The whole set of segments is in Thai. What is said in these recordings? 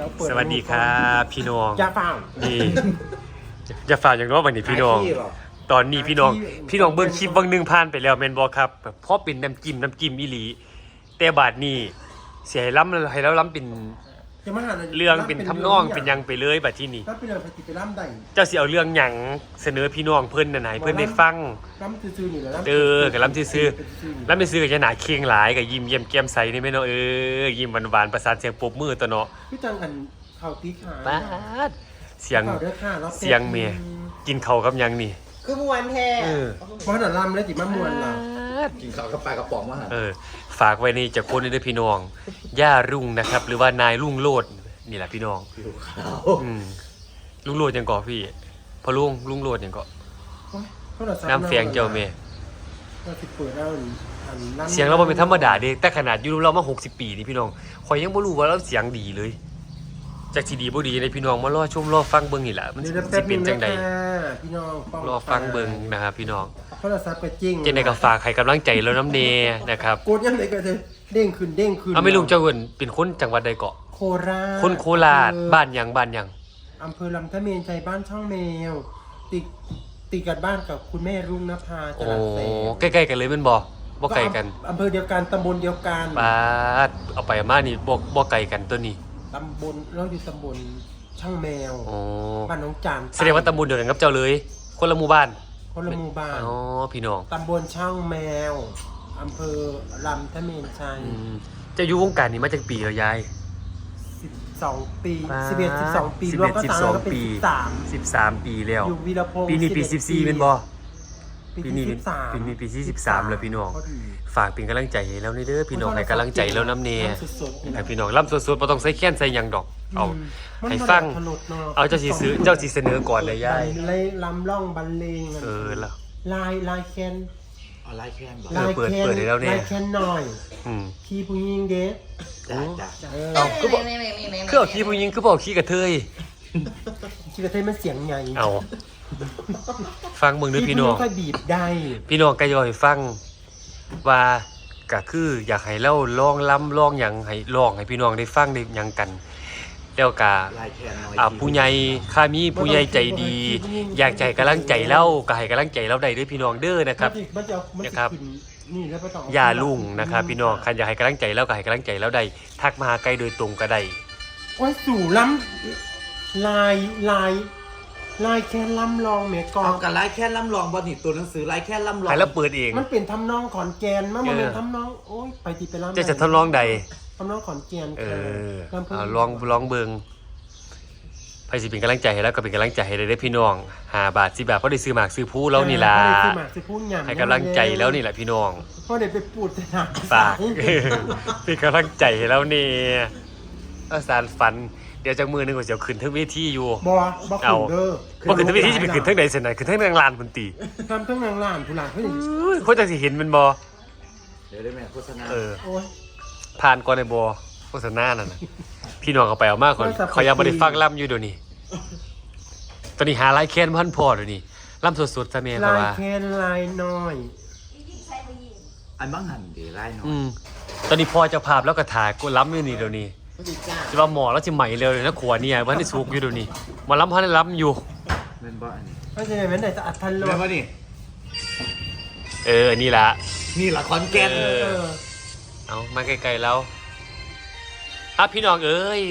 ดี๋ยวเปิดสวัสดีครับพี่น้องอย่าเปล่านี่อย่าฝ่าอย่างน้อยวันนี้พี่น้องขายที่เหรอ ตอนนี้พี่น้องขายที่พี่น้องเบิ่งคลิปบางหนึงผ่านไปแล้วแม่นบ่ครับแบบพอเป็นน้ำจิ้มน้ำจิ้มอีหลี แต่บาดนี้เสียให้ล้ำให้แล้วล้ำเป็น จะมาหาเรื่องเป็นทำนองเป็นหยังไปเลยบัดที่นี่ถ้าเป็นเรื่องปฏิไปร่ำได้เจ้าสิเอาเรื่องหยังเสนอพี่น้องเพิ่นน่ะไหนเพิ่นได้ฟัง ร่ำซื่อๆนี่แหละเออกับร่ำซื่อแล้วไม่ซื้อกับจะหนาเคียงหลายกับยิ้มเยี่ยมแก้มใสนี่แม่เนาะเออยิ้มหวานๆประสานเสียงปรบมือตัวเนาะพี่จังอันข่าวตีขาป๊าดเสียงข่าวเด้อค่ะแล้วเสียงเมียกินเขาวกับหยังนี่คือมวนแท้เออ เพราะหนาร่ำแล้วจิมามวนเรา กินข้าวกับปลากระป๋องมาหันเออ ฝากไว้นี่จากคนนี้ด้วยพี่น้อง ย่ารุ่งนะครับ หรือว่านายรุ่งโลดนี่แหละพี่น้อง ผิวขาวอืมลุงโลดยังก่อพี่ พอลุงลุงโลดยังก่อเพราะเราซ้ำน้ำเฟียงเจ้าเมียเราติดเปิดแล้วอันร่ำเสียงเราบ่เป็นธรรมดาเด้แต่ขนาดอยู่เรามา60ปีนี่พี่น้องข่อยยังบ่รู้ว่าเราเสียงดีเลย จากสิดีบ่ดีในพี่น้องมารอชมรอฟังเบิ่งนี่แหละมันเดี๋สิยวแป๊สิบนึเป็นงจันะงใดค่ะพี่น้องรอฟังเบิ่งนะครับพี่น้องเพราะเราซับไปจริงเจนในก็ฝากให้กำลังใจแล้วน้ำเนนะครับกดยังไงก็จะเด้งขึ้นเด้งขึ้นเอาไม่ลุงเจ้าเอิ้นเป็นคนจังหวัดใดเกาะโคราชคนโคราชเออบ้านหยังบ้านหยังอำเภอลำทะเมนใจบ้านช่องแมวติดติดกับบ้านกับคุณแม่รุ่งนภาจโอ้รัสเสนใกล้ๆกันเลยแมันบ่บ่ไกลกันอำเภอเดียวกันตำบลเดียวกันปาดเอาไปมานี่บ่บ่ไกลกันตัวนี้ ตำบลเราอยู่ตำบลช่างแมวโอ้บ้านหน้องจานแสดงว่าตำบลเดียวกันกับเจ้าเลย คนละหมู่บ้านคนละหมู่บ้านอ๋อพี่น้องตำบลช่างแมวอำเภอลำทะเมนชัยอืมเจะอยู่วงการนี้มาจากปีแล้วยาย 12 ปีปาด11 12 ปี11รวมก็ตามแล้วก็เป็นปี 13 13 ปีแล้ว อยู่วีรพงศ์ปีนี้ปี11 14เป็นบ่ ปีปีนี้ที่13ปีนี้ปีที่13แล้วพี่น้องก็ดีฝากเป็นกำลังใจให้แล้วนี่เด้อพี่น้องให้กำลังใจแล้วน้ำเนสดๆนี่ให้นะพี่น้องล่ำสดๆบ่ต้องใส่แค้นใส่หยังดอก เอามมันให้บ่ฟังได้ถลดนะเอาเจ้าสิซื้อเจ้าสิเสนอก่อนเลยยายเลยลำล่องบรรเลงเออแล้วลายลายแคนเอาไล่แค้นบอกเออเปิดเปิดให้แล้วเนี่ยลายแคนหน่อยอืมขี้ผู้หญิงเด็กจ้าจ้าเออเอาคือบอกคือเอาขี้ผู้หญิงคือบอกขี้กระเทยขี้กระเทยมันเสียงใหญ่เอา ฟังมึงเด้อพี่น้องขี้ผู้หญิค่อยบีบได้พี่น้องก็ย่อยฟังว่าก็คืออยากให้เล่าลองล้ำลองหยังให้ลองให้พี่น้องได้ฟังได้หยังกัน แล้วก็ไล่แค้นน้อยอ่าผู้ใหญ่ข้ามีผู้ใหญ่ใจดี อยากใจกำลังใจเล่าก็ให้กำลังใจเราได้เด้วยพี่น้องเด้อนะครับมันจะเอามันจะนะครับขึ้นนี่แล้วไม่ต้องเอย่าลุ่งนะครับพี่น้องใครอยากให้กำลังใจแล้วก็ให้กำลังใจแล้วได้ทักมาหาไกลโดยตรงก็ได้โอ้ยสู่ล้ำลายลาย ลายแคนล้ำลองเมกอเอางกันไล่แค้นล่ำลองบอนี่ตัวหนังสือไล่แค้นล่ำลองให้เราเปิดเอง มันเป็นทำนองขอนแกนมันมันเออเป็นทำนองโอ้ยไปตีไปล้ำจะจะทดลองใด ทำนองขอนแกนเออลำพูนเอาลองลองเบิงไพสิเป็นกำลังใจให้แล้วก็เป็นกำลังใจให้ได้เด้อพี่น้องหาบาทสิบาทเพราะได้ซื้อหมากซื้อผู้แล้วนี่ล่ะเออพ่อได้ซื้อหมากซื้อพูดหยำให้กำลังใจแล้วนี่แหละพี่น้องพ่อได้ไปปูดแต่หนักฝาก เป็นกำลังใจให้แล้วนี่อาสารฝัน เดี๋ยวจากมือหนึงก็จะขึ้นเทั้งเวทีอยู่ บอบอเอาขึ้นเด้อว่าขึ้นเทั้งเวทีจะไปขึ้นเทั้งใดเสนไหนขึ้นเทั้งนางลานคนตีทำทั้งนางลานผู้หลานเขาอย่างนี้อุ้ยโคตรจะสิเห็นมันบอเดี๋ยวได้ไหมโฆษณาเออ โอ้ย ผ่านก่อนในบอโฆษณานั่นน่ะพี่น้องเอาไปเอามากคนว่าจะ เขายังไม่ได้ฟังล่ำอยู่เดี๋ยวนี้ ตอนนี้หาไลายแค้นพันพอเดี๋ยวนี้ล่ำสดๆซะแม่เพลาราะยว่า แคนลายน้อย อันบ้างหันเดี๋ยวไล่น้อยอืม ตอนนี้พอเจะภาพแล้วก็ถ่ายกูล้ำอยู่นี่เดี๋ยวนี้ จะว่าหมอแล้วจะใหม่เร็วเลยนะขวเนี่ยวันนี้สุกอยู่เดี๋ยวนี้หมาล้ำพันได้ล้ำอยู่ เล่นบ้าอันนี้เพราะฉะนั้นมันได้จะอัดทันโลเล่นบ้านี่ เออนี่ละนี่ละคอนแกนเอเออเอามาไกลๆแล้วอะพี่น้องเอ้ย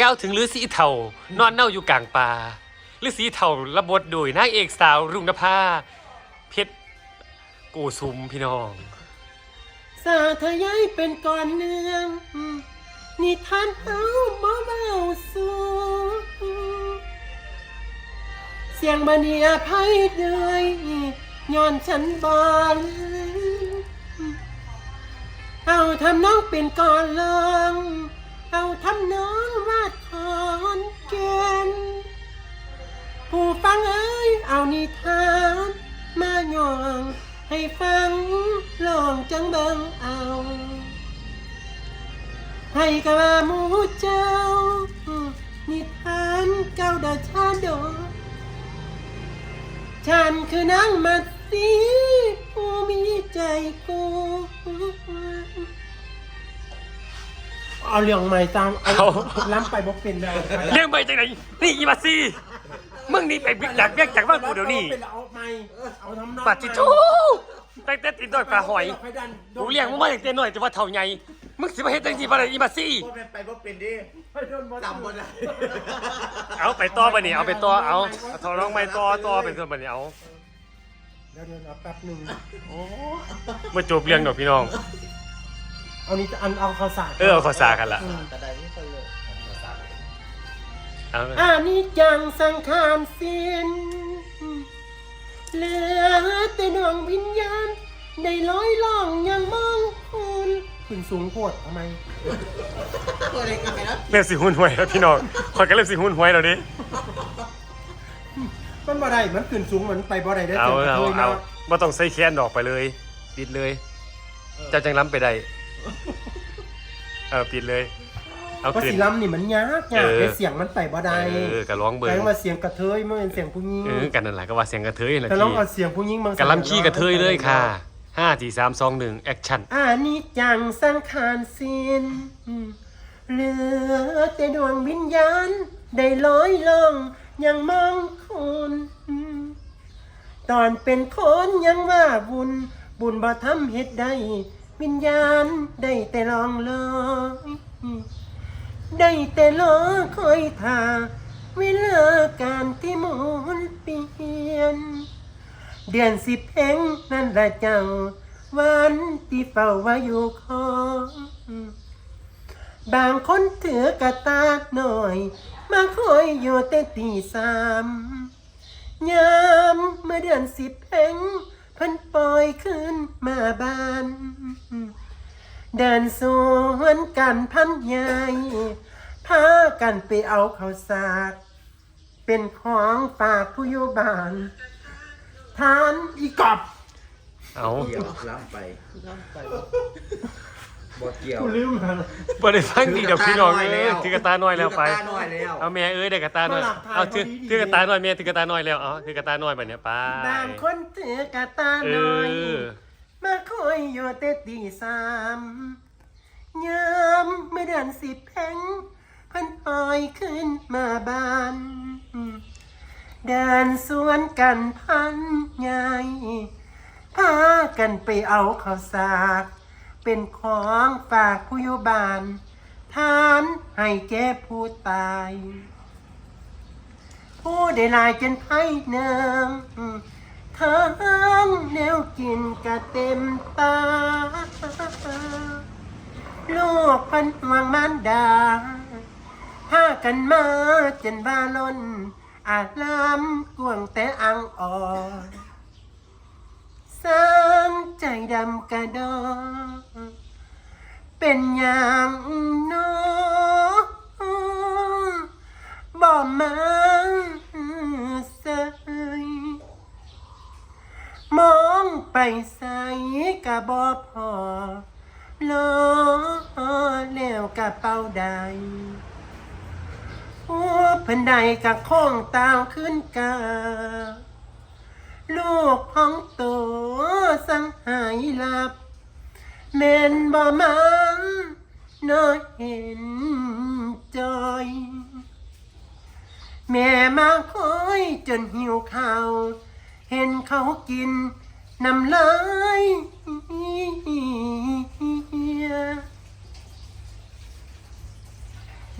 ก้าวถึงฤาษีเถ่านอนเน่าอยู่กลางป่าฤาษีเถ่าระบทโดยนางเอกสาวรุ่งนภาเพชรกูซุมพี่น้อง สาธยายเป็นก่อนเนือง นิทานเฮาบ่เบาสูเสียงบันเนียภัยเดยย้อนฉันบอลเอาทำน้องเป็นก่อนลองเอาทำน้องวาดขอนแกนผู้ฟังเอ้ยเอานิทานมาย่องให้ฟังลองจังเบิงเอา ให้กะว่าหมูเจ้า นิทานเก้าดาชาดงฉันคือนางมัดสีผู้มีใจกูโอ้เอาเรื่องใหม่ตามเอาเอา ล้ำไปบ่เป็นแล้วเรื่องไปจากไหนนี่อีมาซีมึงนี่ไปจากเรียกจากบ้านกูเดี๋ยวนี้เป็นเอาใหม่เอาทำนองปัดจิจูตั้งแต่ติดดอยปลาหอยค่ดันกูเลี้ยงมึงมาตั้งแต่น้อยจะว่าเท่าไง มึงสิมาเฮ็ดจังซี่บ่ได้อีมาซี่บ่แม่นไปบ่เป็นดิค่อยโดนบ่จำบ่ได้เอาไปต่อบัดนี้เอาไปต่อเอาเอาทอน้องไม่ต่อต่อเป็นส่วนบัดนี้เอาเดี๋ยวเดี๋ยวเอาแป๊บหนึงมาจบเรื่องดอกพี่น้อง เอานี่อันเอาข้าวสารเออเอาขอสากันละอืมแต่ใดไม่เคยเลยเอาอันนี้จังสังขารสิ้นเหลือแต่ดวงวิญญาณ ได้ลอยล่องยังมองคุณ ขึ้นสูงโพดทำไมเริ่มสิหุ้นหวยแล้วพี่น้องคอยก็เริ่มสิหุ้นหวยแล้วดิมันบ่ได้มันขึ้นสูงมันไปบ่ได้ได้เอาต็มเอาลยเอานะบ่ต้องใส่แค้นดอกไปเลยปิดเลยเจ้าจังล้ำไปได้เออปิดเลย เอาเพราะขึ้น สีล้ำนี่มันยากยากเออแต่เสียงมันไปบ่ได้เออก็ร้องเบิ่งแต่ว่าเสียงกระเทยมันเป็นเสียงผู้หญิงเออกันนั่นแหละก็ว่าเสียงกระเทยนั่นแหละแต่ลองพี่เอาเสียงผู้หญิงบางกะลำขี้กระเทยเลยค่ะ ห้าสี่สามสองหนึ่งแอคชั่นอันนี้จังสังขารสิ้นเหลือแต่ดวงวิญญาณ ได้ลอยล่องยังมองคุณตอนเป็นคนยังว่าบุญ บุญบ่ทำเฮ็ดได้ วิญญาณได้แต่ลองลอยได้แต่รอคอยท่าเวลาการที่หมุนเปลี่ยน เดือนสิบเพ็งนั่นละเจ้าวันที่เฝ้าว่าอยู่คองบางคนถือกระตาหน่อย มาคอยอยู่แต่ตีสามยามเมื่อเดือนสิบเพ็งพิ่นปล่อยขึ้นมาบ้าน เดินสวนกันพันใหญ่พากันไปเอาข้าวสากเป็นของฝากผู้อยู่บ้าน ทานอีกอบเอาเกี่ยวล้ำไปบ่เกี่ยวกูลืมมันบ่ได้ฟังดีดอกพี่น้องเอ้ยถือกระตาน้อยแล้วไป ถือกระตาน้อยแล้วเอาแม่เอ้ยได้กระตาน้อยมาหลักฐานเอาถือพอดีๆถือกระตาน้อยแม่ถือกระตาน้อยแล้วเอาถือกระตาน้อยบัดเนี้ยไปบางคนถือกระตาเอน้อย อ มาคอยอยู่แต่ตีสามยามไม่เดือนสิบเพงเพิ่นปล่อยขึ้นมาบ้าน เดินสวนกันพันใหญ่พากันไปเอาข้าวสากเป็นของฝากผู้ยบ้าน ทานให้แก่ผู้ตาย ผู้ได้ลายจนไพ่เนืองทั้งแนวกินกะเต็มตา ลูกพันหวังมารดาพากันมาจนบ้าล้น อาจลำกวงแต่อังอ่อนสร้างใจดำกระดอ เป็นอย่างน้อบ่มาใส่มองไปใส่กะบ่พอลอแล้วกะเป้าใดอ้ เพิ่นใดกะข้องตาวขึ้นกา ลูกของโตสังหายหลับเม่นบ่มังน้อยเห็นจอย แม่มาคอยจนหิวข้าว เห็นเขากินน้ำลาย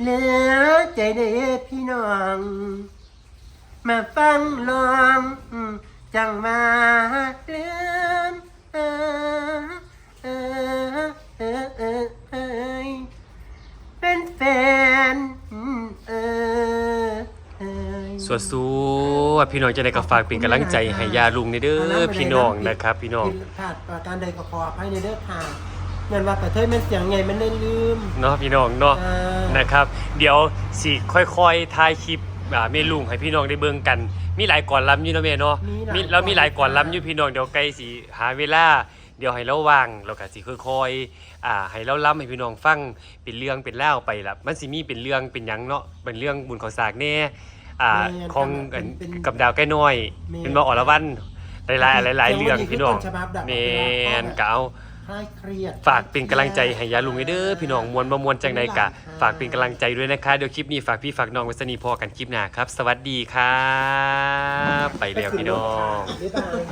เหลือใจเด้อพี่น้อง มาฟังลองจังมาเลื่อมเออเออเออเออเอยเป็นแฟนเออเอยสวดสู้พี่น้องจะได้ก็ฝากเป็นกำลังใจให้ยาลุงในเด้อพี่น้องนะครับ พี่น้อง ผิดพลาดประการใดก็ขออภัยในเด้อค่ะเงินว่ากระเทยมันเสียงไงมันเล่นลืม เนาะพี่น้องเนาะอ่า นะครับ เดี๋ยวสิค่อยๆถ่ายคลิปอ่าเมลุงให้พี่น้องได้เบิ่งกัน มีหลายก่อนล้ำอยู่เนาะแม่เนาะมีแล้วมีหลายก่อนล้ำอยู่พี่น้องเดี๋ยวไกลสิหาเวลาเดี๋ยวให้เราว่างเราก็สิค่อยๆอ่าให้เราล้ำให้พี่น้องฟังเป็นเรื่องเป็นเล่าวไปละมันสิมีเป็นเรื่องเป็นหยังเนาะเป็นเรื่องบุญขอสากแน่อ่าของอันกับดาวใกล้น้อยเป็นบ่อรวันหลายๆหลายๆเรื่องพี่น้องฉบับดับแมนก็เอา คลายเครียด ฝากเป็นกำลังใจให้ยาลุงเด้อพี่น้องมวลบ่มวลจังใดกะ ฝากเป็นกำลังใจด้วยนะคะเดี๋ยวคลิปนี้ฝากพี่ฝากน้องไว้สนีพอกันคลิปหน้าครับ สวัสดีครับ ไปแล้วพี่น้อง บ๊ายบาย